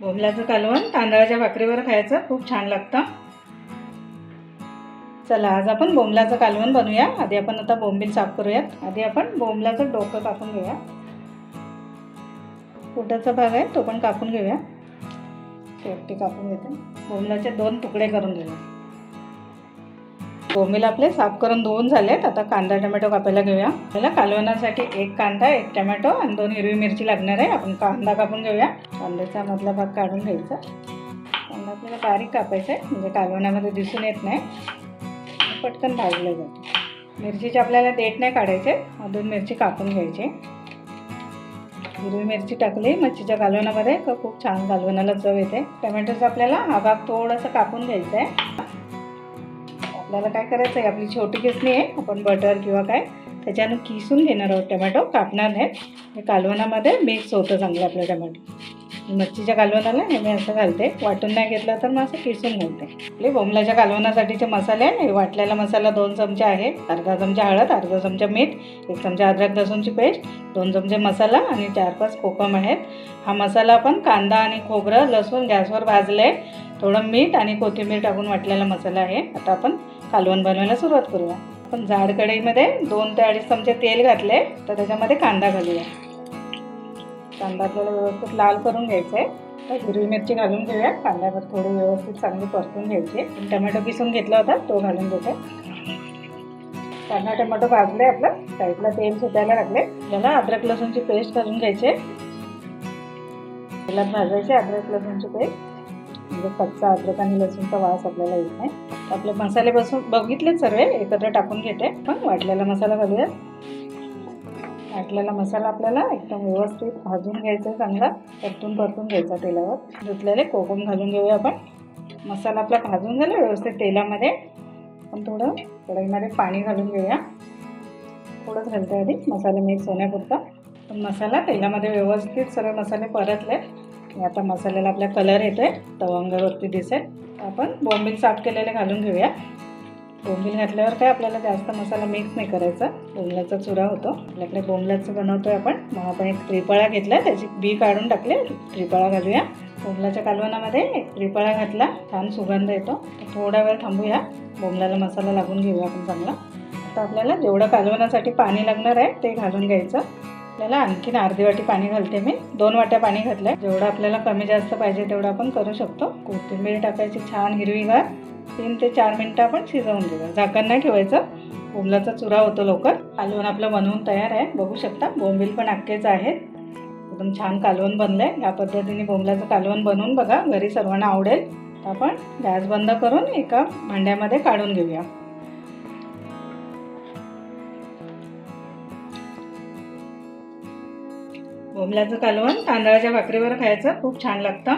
बोंबलाचं कालवण तांदळाच्या भाकरीवर खायचं खूप छान लागतं. चला आज आपण बोंबलाचं कालवण बनवूया. आधी आपण आता बोंबील साफ करूयात. आधी आपण बोंबलाचं डोकं कापून घेऊया. पोटाचा भाग आहे तो पण कापून घेऊया. शेपटी कापून घेते. बोंबलाचे दोन तुकडे करून घेऊया. कोमीला आपले साफ करून धुवून झालेत. आता कांदा टमॅटो कापायला घेऊया. आपल्याला कालवणासाठी एक कांदा एक टमॅटो आणि दोन हिरवी मिरची लागणार आहे. आपण कांदा कापून घेऊया. कांद्याचा मधला भाग काढून घ्यायचा. कांदा आपल्याला बारीक कापायचा आहे. म्हणजे कालवणामध्ये दिसून येत नाही. पटकन भाजलं जातं. मिरचीचे आपल्याला देठ नाही काढायचे. अजून मिरची कापून घ्यायची. हिरवी मिरची टाकली. मच्छीच्या कालवणामध्ये खूप छान कालवणाला चव येते. टमॅटोचा आपल्याला हा भाग थोडासा कापून घ्यायचा आहे. आपल्याला काय करायचं आहे आपली छोटी किसणी आहे. आपण बटर किंवा काय त्याच्यानं किसून घेणार आहोत टमॅटो. कापणार नाहीत हे कालवणामध्ये मिक्स होतं चांगलं आपलं टमॅटो. मच्छीच्या कालवणाला हे मी असं घालते. वाटून नाही घेतलं तर मग असं किसून घालते. आपले बोमलाच्या कालवणासाठीचे मसाले आहे हे वाटलेला मसाला दोन चमचे आहे. अर्धा चमचा हळद अर्धा चमचा मीठ एक चमचा अद्रक लसूणची पेस्ट दोन चमचे मसाला आणि चार पाच कोकम आहेत. हा मसाला आपण कांदा आणि खोबरं लसूण गॅसवर भाजलं आहे थोडं मीठ आणि कोथिंबीर टाकून वाटलेला मसाला आहे. आता आपण कालवण बनवायला सुरुवात करूया. आपण जाड कढईमध्ये दोन ते अडीच चमचे तेल घातले तर त्याच्यामध्ये कांदा घालूया. कांदा आपल्याला व्यवस्थित लाल करून घ्यायचा. आहे तर हिरवी मिरची घालून घेऊया. कांद्यावर थोडी व्यवस्थित चांगली परतून घ्यायची. टमॅटो किसून घेतला होता तो घालून घेते कांदा टमॅटो भाजले आपलं. साईडला तेल सुटायला लागले. त्याला अद्रक लसूणची पेस्ट घालून घ्यायचे. तेलात भाजायचे अद्रक लसूणची पेस्ट. म्हणजे कच्चा अद्रक आणि लसूणचा वास आपल्याला येत नाही. आपले मसाले बसून बघितलेच सर्व एकत्र टाकून घेते. पण वाटलेला मसाला घालूया वाटलेला मसाला आपल्याला एकदम व्यवस्थित भाजून घ्यायचा चांगला. परतून परतून घ्यायचा तेलावर. धुतलेले कोकम घालून घेऊया आपण. मसाला आपला भाजून झाला व्यवस्थित तेलामध्ये. आपण थोडं कढईमध्ये पाणी घालून घेऊया. थोडंच घालते आधी. मसाला मिक्स होण्यापुरता. पण मसाला तेलामध्ये व्यवस्थित सर्व मसाले परतले. आता मसाल्याला आपला कलर येतो आहे तवंगावरती दिसेल. आपण बोंबील साफ केलेले घालून घेऊया. बोंबील घातल्यावर काय आपल्याला जास्त मसाला मिक्स नाही करायचा. बोंबलाचा चुरा होतो. आपल्याकडे बोंबलाचं बनवतो आहे आपण. मग आपण एक त्रिपळा घेतला. त्याची बी काढून टाकले. त्रिपळा घालूया. बोंबलाच्या कालवणामध्ये एक त्रिपळा घातला. छान सुगंध येतो. थोडा वेळ थांबूया. बोंबलाला मसाला लागून घेऊया आपण चांगला. आता आपल्याला जेवढं कालवनासाठी पाणी लागणार आहे ते घालून घ्यायचं. आपल्याला आणखीन अर्धी वाटी पाणी घालते मी. दोन वाट्या पाणी घातलंय. जेवढं आपल्याला कमी जास्त पाहिजे तेवढं आपण करू शकतो. कोथिंबीर टाकायची छान हिरवीगार तीन ते चार मिनटं आपण शिजवून घेऊया. झाकण नाही ठेवायचं. बोंबलाचा चुरा होतो लवकर. कालवण आपलं बनवून तयार आहे. बघू शकता बोंबील पण अख्खेच आहेत. एकदम छान कालवण बनलंय. या पद्धतीने बोंबलाचं कालवण बनवून बघा. घरी सर्वांना आवडेल. तर आपण गॅस बंद करून एका भांड्यामध्ये काढून घेऊया. बोंबलाचं कालवण तांदळाच्या भाकरीवर खायचं खूप छान लागतं.